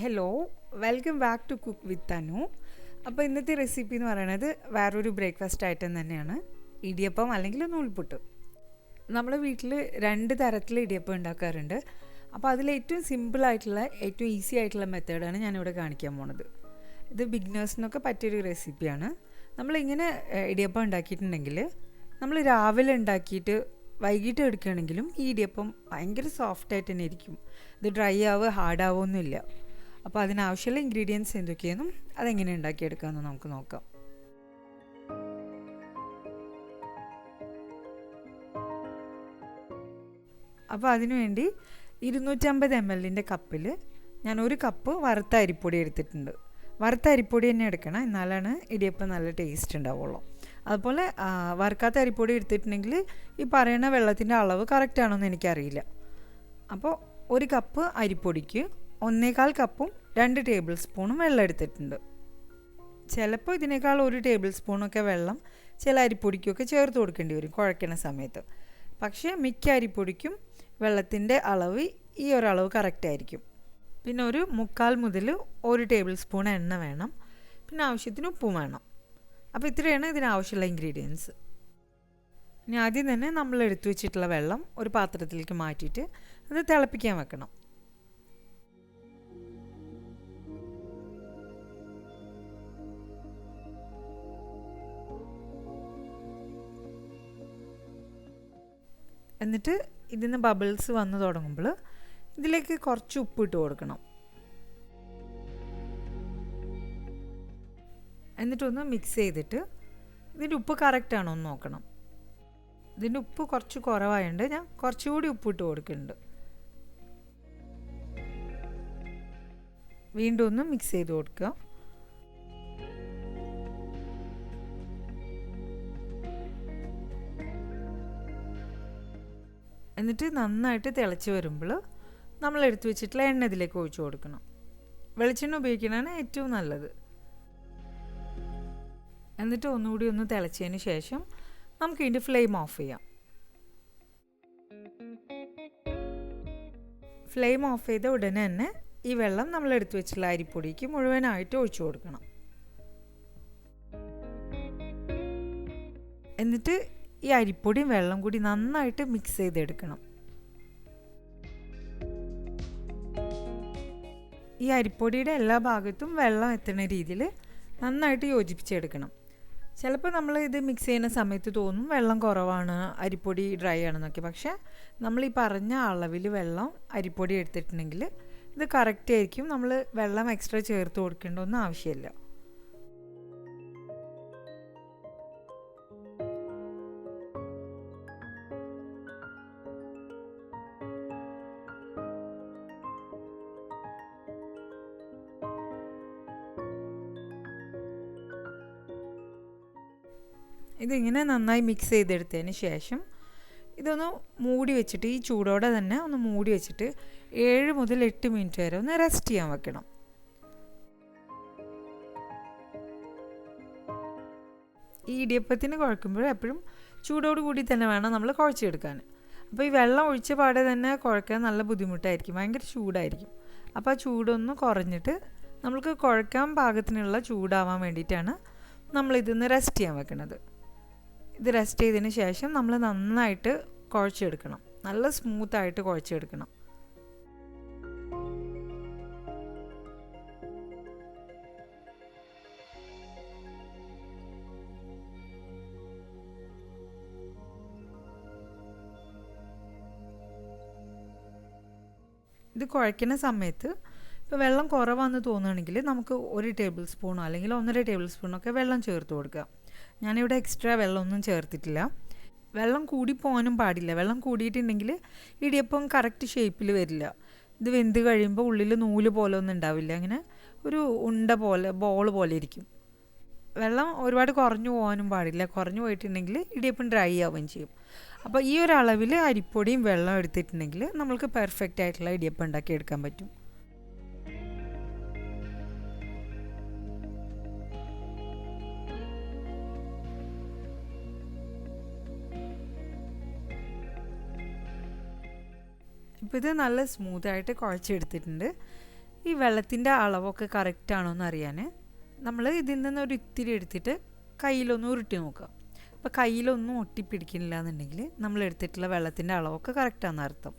Hello welcome back to cook with Tanu അപ്പോൾ ഇന്നത്തെ recipe എന്ന് പറയുന്നത് വേറൊരു ബ്രേക്ക്ഫാസ്റ്റ് ഐറ്റം തന്നെയാണ്. ഇടിയപ്പം അല്ലെങ്കിൽ നൂൽപുട്ട്. നമ്മൾ വീട്ടിൽ രണ്ട് തരത്തിൽ ഇടിയപ്പം ഉണ്ടാക്കാറുണ്ട്. അപ്പോൾ അതിൽ ഏറ്റവും സിമ്പിൾ ആയിട്ടുള്ള ഏറ്റവും ഈസി ആയിട്ടുള്ള മെത്തേഡാണ് ഞാനിവിടെ കാണിക്കാൻ പോണത്. ഇത് ബിഗ്നേഴ്സിനൊക്കെ പറ്റിയൊരു റെസിപ്പിയാണ് നമ്മളിങ്ങനെ ഇടിയപ്പം ഉണ്ടാക്കിയിട്ടുണ്ടെങ്കിൽ നമ്മൾ രാവിലെ ഉണ്ടാക്കിയിട്ട് വൈകിട്ട് എടുക്കുകയാണെങ്കിലും ഈ ഇടിയപ്പം ഭയങ്കര സോഫ്റ്റ് ആയിട്ട് തന്നെ ഇരിക്കും. ഇത് ഡ്രൈ ആവുക ഹാർഡ് ആവുമൊന്നുമില്ല അപ്പോൾ അതിനാവശ്യമുള്ള ഇൻഗ്രീഡിയൻസ് എന്തൊക്കെയെന്നും അതെങ്ങനെ ഉണ്ടാക്കിയെടുക്കാമെന്ന് നമുക്ക് നോക്കാം. അപ്പോൾ അതിനുവേണ്ടി ഇരുന്നൂറ്റമ്പത് എം എല്ലിന്റെ കപ്പിൽ ഞാൻ ഒരു കപ്പ് വറുത്ത അരിപ്പൊടി എടുത്തിട്ടുണ്ട്. വറുത്ത അരിപ്പൊടി തന്നെ എടുക്കണം എന്നാലാണ് ഇടിയപ്പം നല്ല ടേസ്റ്റ് ഉണ്ടാവുള്ളൂ. അതുപോലെ വറുക്കാത്ത അരിപ്പൊടി എടുത്തിട്ടുണ്ടെങ്കിൽ ഈ പറയുന്ന വെള്ളത്തിന്റെ അളവ് കറക്റ്റ് ആണോ എന്ന് എനിക്കറിയില്ല. അപ്പോൾ ഒരു കപ്പ് അരിപ്പൊടിക്ക് ഒന്നേകാൽ കപ്പും രണ്ട് ടേബിൾ സ്പൂണും വെള്ളം എടുത്തിട്ടുണ്ട്. ചിലപ്പോൾ ഇതിനേക്കാൾ ഒരു ടേബിൾ സ്പൂണൊക്കെ വെള്ളം ചില അരിപ്പൊടിക്കൊക്കെ ചേർത്ത് കൊടുക്കേണ്ടി വരും കുഴക്കണ സമയത്ത്. പക്ഷേ മിക്ക അരിപ്പൊടിക്കും വെള്ളത്തിന്റെ അളവ് ഈ ഒരളവ് കറക്റ്റായിരിക്കും പിന്നെ ഒരു മുക്കാൽ മുതൽ ഒരു ടേബിൾ സ്പൂൺ എണ്ണ വേണം. പിന്നെ ആവശ്യത്തിന് ഉപ്പും വേണം. അപ്പോൾ ഇത്രയാണ് ഇതിനാവശ്യമുള്ള ഇൻഗ്രീഡിയൻസ് ഇനി ആദ്യം തന്നെ നമ്മൾ എടുത്തു വെച്ചിട്ടുള്ള വെള്ളം ഒരു പാത്രത്തിലേക്ക് മാറ്റിയിട്ട് അത് തിളപ്പിക്കാൻ വെക്കണം. എന്നിട്ട് ഇതിൽ നിന്ന് ബബിൾസ് വന്നു തുടങ്ങുമ്പോൾ ഇതിലേക്ക് കുറച്ച് ഉപ്പ് ഇട്ട് കൊടുക്കണം. എന്നിട്ടൊന്ന് മിക്സ് ചെയ്തിട്ട് ഇതിന്റെ ഉപ്പ് കറക്റ്റ് ആണോ എന്ന് നോക്കണം. ഇതിന്റെ ഉപ്പ് കുറച്ച് കുറവായതുകൊണ്ട് ഞാൻ കുറച്ചുകൂടി ഉപ്പ് ഇട്ട് കൊടുക്കുന്നുണ്ട്. വീണ്ടും ഒന്ന് മിക്സ് ചെയ്ത് കൊടുക്കുക. എന്നിട്ട് നന്നായിട്ട് തിളച്ച് വരുമ്പോൾ നമ്മൾ എടുത്തു വെച്ചിട്ടുള്ള എണ്ണ ഇതിലേക്ക് ഒഴിച്ചു കൊടുക്കണം. വെളിച്ചെണ്ണ ഉപയോഗിക്കുന്നതാണ് ഏറ്റവും നല്ലത്. എന്നിട്ട് ഒന്നുകൂടി ഒന്ന് തിളച്ചതിന് ശേഷം നമുക്ക് ഇതിന്റെ ഫ്ലെയിം ഓഫ് ചെയ്യാം. ഫ്ലെയിം ഓഫ് ചെയ്ത ഉടനെ തന്നെ ഈ വെള്ളം നമ്മൾ എടുത്തു വെച്ചിട്ടുള്ള അരിപ്പൊടിക്ക് മുഴുവനായിട്ട് ഒഴിച്ചു കൊടുക്കണം. എന്നിട്ട് ഈ അരിപ്പൊടിയും വെള്ളം കൂടി നന്നായിട്ട് മിക്സ് ചെയ്തെടുക്കണം. ഈ അരിപ്പൊടിയുടെ എല്ലാ ഭാഗത്തും വെള്ളം എത്തുന്ന രീതിയിൽ നന്നായിട്ട് യോജിപ്പിച്ചെടുക്കണം. ചിലപ്പോൾ നമ്മൾ ഇത് മിക്സ് ചെയ്യുന്ന സമയത്ത് തോന്നും വെള്ളം കുറവാണ് അരിപ്പൊടി ഡ്രൈ ആണെന്നൊക്കെ. പക്ഷേ നമ്മൾ ഈ പറഞ്ഞ അളവിൽ വെള്ളം അരിപ്പൊടി എടുത്തിട്ടുണ്ടെങ്കിൽ ഇത് കറക്റ്റ് ആയിരിക്കും. നമ്മൾ വെള്ളം എക്സ്ട്രാ ചേർത്ത് കൊടുക്കേണ്ടതൊന്നും ആവശ്യമില്ല. ഇതിങ്ങനെ നന്നായി മിക്സ് ചെയ്തെടുത്തതിന് ശേഷം ഇതൊന്ന് മൂടി വെച്ചിട്ട് ഈ ചൂടോടെ തന്നെ ഒന്ന് മൂടി വെച്ചിട്ട് ഏഴ് മുതൽ എട്ട് മിനിറ്റ് വരെ ഒന്ന് റെസ്റ്റ് ചെയ്യാൻ വെക്കണം. ഈ ഇടിയപ്പത്തിന് കുഴക്കുമ്പോൾ എപ്പോഴും ചൂടോട് കൂടി തന്നെ വേണം നമ്മൾ കുഴച്ചെടുക്കാൻ. അപ്പോൾ ഈ വെള്ളം ഒഴിച്ച പാടെ തന്നെ കുഴക്കാൻ നല്ല ബുദ്ധിമുട്ടായിരിക്കും ഭയങ്കര ചൂടായിരിക്കും. അപ്പോൾ ആ ചൂടൊന്ന് കുറഞ്ഞിട്ട് നമ്മൾക്ക് കുഴക്കാൻ പാകത്തിനുള്ള ചൂടാവാൻ വേണ്ടിയിട്ടാണ് നമ്മളിതൊന്ന് റെസ്റ്റ് ചെയ്യാൻ വെക്കുന്നത് ഇത് റെസ്റ്റ് ചെയ്തതിന് ശേഷം നമ്മൾ നന്നായിട്ട് കുഴച്ചെടുക്കണം. നല്ല സ്മൂത്തായിട്ട് കുഴച്ചെടുക്കണം. ഇത് കുഴക്കുന്ന സമയത്ത് ഇപ്പോൾ വെള്ളം കുറവാണെന്ന് തോന്നുകയാണെങ്കിൽ നമുക്ക് ഒരു ടേബിൾ സ്പൂണോ അല്ലെങ്കിൽ ഒന്നര ടേബിൾ സ്പൂണൊക്കെ വെള്ളം ചേർത്ത് കൊടുക്കുക. ഞാനിവിടെ എക്സ്ട്രാ വെള്ളമൊന്നും ചേർത്തിട്ടില്ല. വെള്ളം കൂടി പോകാനും പാടില്ല. വെള്ളം കൂടിയിട്ടുണ്ടെങ്കിൽ ഇടിയപ്പം കറക്റ്റ് ഷേപ്പിൽ വരില്ല. ഇത് വെന്ത് കഴിയുമ്പോൾ ഉള്ളിൽ നൂൽ പോലെ ഒന്നും ഉണ്ടാവില്ല. അങ്ങനെ ഒരു ഉണ്ട പോലെ ബോൾ പോലെ ഇരിക്കും. വെള്ളം ഒരുപാട് കുറഞ്ഞു പോകാനും പാടില്ല. കുറഞ്ഞു പോയിട്ടുണ്ടെങ്കിൽ ഇടിയപ്പം ഡ്രൈ ആവുകയും ചെയ്യും. അപ്പോൾ ഈ ഒരു അളവിൽ അരിപ്പൊടിയും വെള്ളം എടുത്തിട്ടുണ്ടെങ്കിൽ നമ്മൾക്ക് പെർഫെക്റ്റ് ആയിട്ടുള്ള ഇടിയപ്പം ഉണ്ടാക്കി എടുക്കാൻ പറ്റും. ഇപ്പോൾ ഇത് നല്ല സ്മൂത്തായിട്ട് കുഴച്ചെടുത്തിട്ടുണ്ട്. ഈ വെള്ളത്തിന്റെ അളവൊക്കെ കറക്റ്റ് ആണോ എന്ന് അറിയാൻ നമ്മൾ ഇതിൽ നിന്ന് ഒരു ഇത്തിരി എടുത്തിട്ട് കയ്യിലൊന്ന് ഉരുട്ടി നോക്കുക. അപ്പോൾ കയ്യിലൊന്നും ഒട്ടിപ്പിടിക്കുന്നില്ല എന്നുണ്ടെങ്കിൽ നമ്മൾ എടുത്തിട്ടുള്ള വെള്ളത്തിന്റെ അളവൊക്കെ കറക്റ്റാണെന്ന് അർത്ഥം.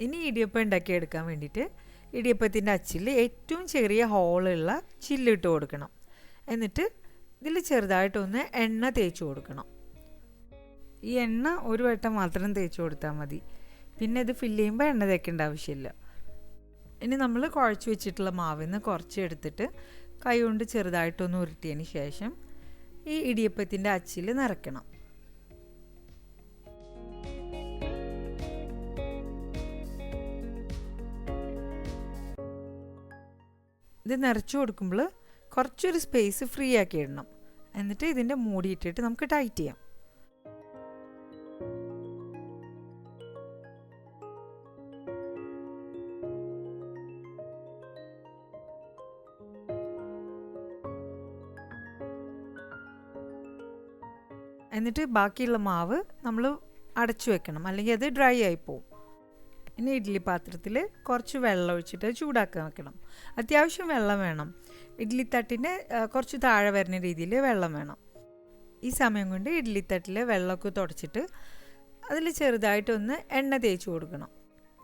ഇനി ഇടിയപ്പം ഉണ്ടാക്കിയെടുക്കാൻ വേണ്ടിയിട്ട് ഇടിയപ്പത്തിന്റെ അച്ചിൽ ഏറ്റവും ചെറിയ ഹോളുള്ള ചില്ലിട്ട് കൊടുക്കണം. എന്നിട്ട് ഇതിൽ ചെറുതായിട്ടൊന്ന് എണ്ണ തേച്ച് കൊടുക്കണം. ഈ എണ്ണ ഒരു വട്ടം മാത്രം തേച്ച് കൊടുത്താൽ മതി. പിന്നെ ഇത് ഫില്ല് ചെയ്യുമ്പോൾ എണ്ണ തേക്കേണ്ട ആവശ്യമില്ല. ഇനി നമ്മൾ കുഴച്ച് വെച്ചിട്ടുള്ള മാവിൽ നിന്ന് കുറച്ച് എടുത്തിട്ട് കൈ കൊണ്ട് ചെറുതായിട്ടൊന്ന് ഉരുട്ടിയതിന് ശേഷം ഈ ഇടിയപ്പത്തിന്റെ അച്ചിൽ നിറയ്ക്കണം. ഇത് നിറച്ച് കൊടുക്കുമ്പോൾ കുറച്ചൊരു സ്പേസ് ഫ്രീ ആക്കി ഇടണം. എന്നിട്ട് ഇതിന്റെ മൂടിയിട്ടിട്ട് നമുക്ക് ടൈറ്റ് ചെയ്യാം. എന്നിട്ട് ബാക്കിയുള്ള മാവ് നമ്മൾ അടച്ചു വെക്കണം. അല്ലെങ്കിൽ അത് ഡ്രൈ ആയി പോവും. ഇനി ഇഡ്ഡലി പാത്രത്തിൽ കുറച്ച് വെള്ളം ഒഴിച്ചിട്ട് ചൂടാക്കാൻ വെക്കണം. അത്യാവശ്യം വെള്ളം വേണം. ഇഡ്ഡലി തട്ടിന് കുറച്ച് താഴെ വരുന്ന രീതിയിൽ വെള്ളം വേണം. ഈ സമയം കൊണ്ട് ഇഡ്ഡലി തട്ടിൽ വെള്ളമൊക്കെ തുടച്ചിട്ട് അതിൽ ചെറുതായിട്ടൊന്ന് എണ്ണ തേച്ച് കൊടുക്കണം.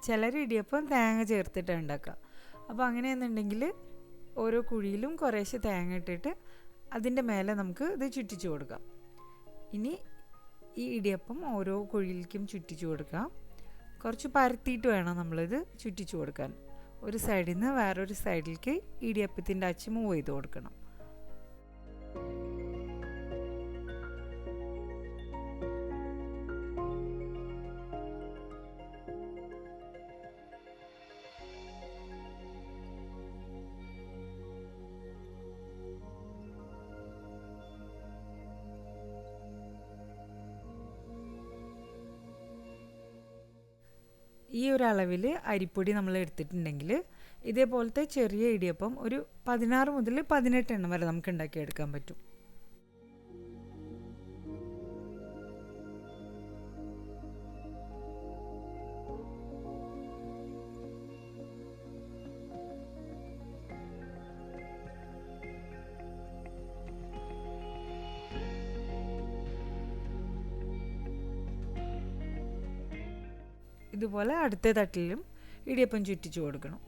ചിലർ ഇടിയപ്പം തേങ്ങ ചേർത്തിട്ട് ഉണ്ടാക്കുക. അപ്പോൾ അങ്ങനെയെന്നുണ്ടെങ്കിൽ ഓരോ കുഴിയിലും കുറേശ്ശെ തേങ്ങ ഇട്ടിട്ട് അതിന്റെ മേലെ നമുക്ക് ഇത് ചുറ്റിച്ചു കൊടുക്കാം. ഇനി ഈ ഇടിയപ്പം ഓരോ കുഴിയിലേക്കും ചുറ്റിച്ചു കൊടുക്കാം. കുറച്ച് പരത്തിയിട്ട് വേണം നമ്മളിത് ചുറ്റിച്ചു കൊടുക്കാൻ. ഒരു സൈഡിൽ നിന്ന് വേറൊരു സൈഡിലേക്ക് ഇടിയപ്പത്തിന്റെ അച്ച് മൂവ് ചെയ്ത് കൊടുക്കണം. ഒരു അളവിൽ അരിപ്പൊടി നമ്മൾ എടുത്തിട്ടുണ്ടെങ്കിൽ ഇതേപോലത്തെ ചെറിയ ഇടിയപ്പം ഒരു പതിനാറ് മുതൽ പതിനെട്ട് എണ്ണം വരെ നമുക്ക് ഉണ്ടാക്കിയെടുക്കാൻ പറ്റും. ഇതുപോലെ അടുത്ത തട്ടിലും ഇടിയപ്പം ചുറ്റിച്ചു കൊടുക്കണം.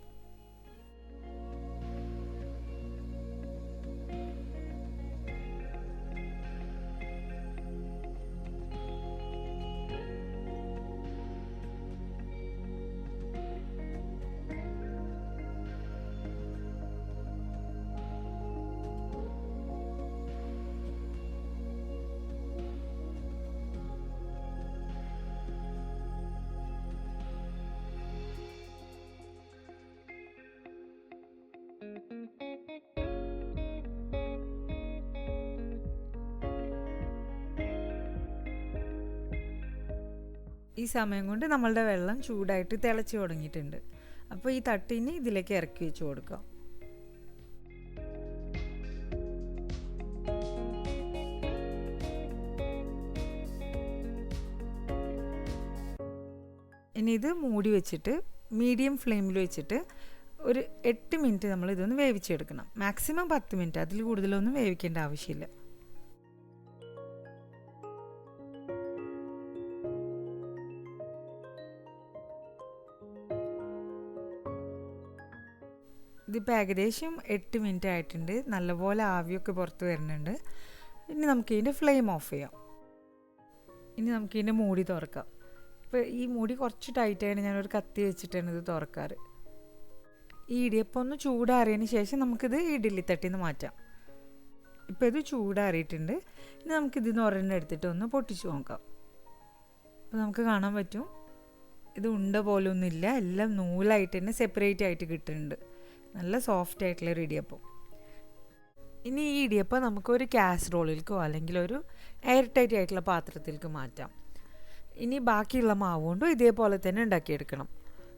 ഈ സമയം കൊണ്ട് നമ്മളുടെ വെള്ളം ചൂടായിട്ട് തിളച്ച് തുടങ്ങിയിട്ടുണ്ട്. അപ്പോൾ ഈ തട്ടിന് ഇതിലേക്ക് ഇറക്കി വെച്ച് കൊടുക്കാം. ഇനി ഇത് മൂടി വെച്ചിട്ട് മീഡിയം ഫ്ലെയിമിൽ വെച്ചിട്ട് ഒരു എട്ട് മിനിറ്റ് നമ്മൾ ഇതൊന്ന് വേവിച്ചെടുക്കണം. മാക്സിമം പത്ത് മിനിറ്റ് അതിൽ കൂടുതലൊന്നും വേവിക്കേണ്ട ആവശ്യമില്ല. ഇതിപ്പോൾ ഏകദേശം എട്ട് മിനിറ്റ് ആയിട്ടുണ്ട്. നല്ലപോലെ ആവിയൊക്കെ പുറത്ത് വരുന്നുണ്ട്. ഇനി നമുക്ക് ഇതിന്റെ ഫ്ലെയിം ഓഫ് ചെയ്യാം. ഇനി നമുക്ക് ഇതിന്റെ മൂടി തുറക്കാം. ഇപ്പോൾ ഈ മൂടി കുറച്ച് ടൈറ്റായിട്ട് ഞാനൊരു കത്തി വെച്ചിട്ടാണ് ഇത് തുറക്കാറ്. ഈ ഇടിയപ്പം ഒന്ന് ചൂടാറിയതിന് ശേഷം നമുക്കിത് ഇഡ്ഡലി തട്ടിൽ നിന്ന് മാറ്റാം. ഇപ്പോൾ ഇത് ചൂടാറിയിട്ടുണ്ട്. ഇനി നമുക്കിതിന്ന് ഒരെണ്ണം എടുത്തിട്ട് ഒന്ന് പൊട്ടിച്ച് നോക്കാം. അപ്പോൾ നമുക്ക് കാണാൻ പറ്റും. ഇത് ഉണ്ട പോലൊന്നുമില്ല എല്ലാം നൂലായിട്ട് തന്നെ സെപ്പറേറ്റ് ആയിട്ട് കിട്ടുന്നുണ്ട്. നല്ല സോഫ്റ്റ് ആയിട്ടുള്ള ഒരു ഇടിയപ്പം. ഇനി ഈ ഇടിയപ്പം നമുക്കൊരു കാസറോളിലേക്കോ അല്ലെങ്കിൽ ഒരു എയർ ടൈറ്റ് ആയിട്ടുള്ള പാത്രത്തിലേക്ക് മാറ്റാം. ഇനി ബാക്കിയുള്ള മാവ് കൊണ്ടും ഇതേപോലെ തന്നെ ഉണ്ടാക്കിയെടുക്കണം.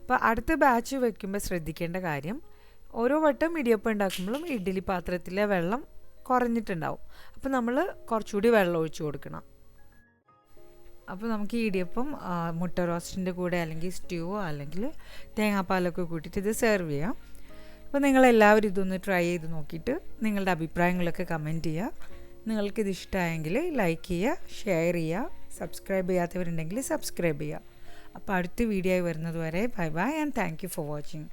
അപ്പോൾ അടുത്ത ബാച്ച് വയ്ക്കുമ്പോൾ ശ്രദ്ധിക്കേണ്ട കാര്യം ഓരോ വട്ടം ഇടിയപ്പം ഉണ്ടാക്കുമ്പോഴും ഇഡ്ഡലി പാത്രത്തിലെ വെള്ളം കുറഞ്ഞിട്ടുണ്ടാവും. അപ്പോൾ നമ്മൾ കുറച്ചുകൂടി വെള്ളം ഒഴിച്ചു കൊടുക്കണം. അപ്പോൾ നമുക്ക് ഈ ഇടിയപ്പം മുട്ട റോസ്റ്റിന്റെ കൂടെ അല്ലെങ്കിൽ സ്റ്റ്യൂവോ അല്ലെങ്കിൽ തേങ്ങാപ്പാലൊക്കെ കൂട്ടിയിട്ട് ഇത് സെർവ് ചെയ്യാം. അപ്പോൾ നിങ്ങളെല്ലാവരും ഇതൊന്ന് ട്രൈ ചെയ്ത് നോക്കിയിട്ട് നിങ്ങളുടെ അഭിപ്രായങ്ങളൊക്കെ കമന്റ് ചെയ്യുക നിങ്ങൾക്കിത് ഇഷ്ടമായെങ്കിൽ ലൈക്ക് ചെയ്യുക ഷെയർ ചെയ്യുക സബ്സ്ക്രൈബ് ചെയ്യാത്തവരുണ്ടെങ്കിൽ സബ്സ്ക്രൈബ് ചെയ്യുക അപ്പോൾ അടുത്ത വീഡിയോ വരുന്നത് വരെ bye bye and thank you for watching